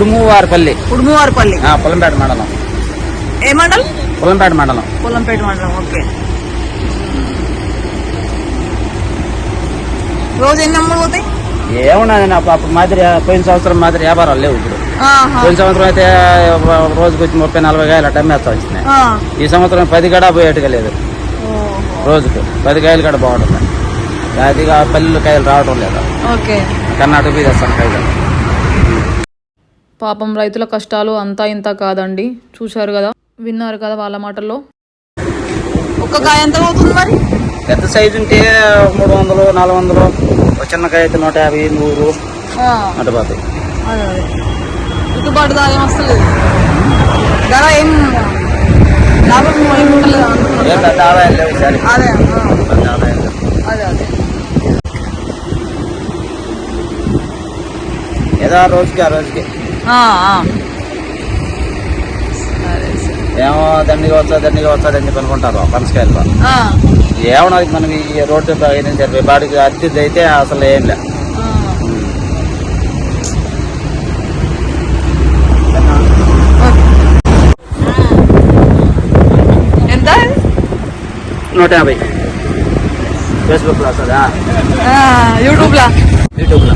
తుమ్మువారిపల్లి ఉడుమువారిపల్లి. ఆ, పొలంపేట మండలం. ఏ మండలం? పొలంపేట మండలం. పొలంపేట మండలం ఓకే. రోజు ఎన్ని అమ్ముడు పోతాయి? ఏమున్నది నాకు అప్పుడు మాదిరి పోయిన సంవత్సరం మాదిరి వ్యాపారాలు లేవు ఇప్పుడు. పోయిన సంవత్సరం అయితే రోజుకి వచ్చి ముప్పై నలభై కాయలు అట్ట అమ్మేస్తా వచ్చినాయి. ఈ సంవత్సరం పది గడా పోయేట్టుగా లేదు. రోజుకు పది కాయలు కూడా బాగుంటుంది. అదిగా పల్లెలు కాయలు రావడం లేదు. కర్ణాటక మీద తెస్తాను కాయలు. పాపం రైతుల కష్టాలు అంతా ఇంత కాదండి. చూశారు కదా? విన్నారు కదా వాళ్ళ మాటల్లో? ఒక్క కాయ ఎంత పోతుంది మరి? పెద్ద సైజు ఉంటే మూడు వందలు నాలుగు వందలు? ఒక చిన్న కాయ అయితే నూట యాభై నూరు. ఆ, అటు పోతాయి గిట్టుబాటు ధర ఏం వస్తలేదు. ధర ఏం లాభం ఏం ఉండలేదు ఆదాయం లేవు అదే అదే అదే. ఏదో ఆ రోజుకి ఆ రోజుకి. ఏమో దండిగా వచ్చా దండిగా వచ్చా అని చెప్పి అనుకుంటారు పనసకాయలు ఏమన్నా మనం ఈ రోడ్డు పైన జరిపే బాడికి అద్దెది అయితే అసలు ఏం లే. ఎంత? నూట యాభై. ఫేస్బుక్లో వస్తుందా? యూట్యూబ్లో. యూట్యూబ్లో.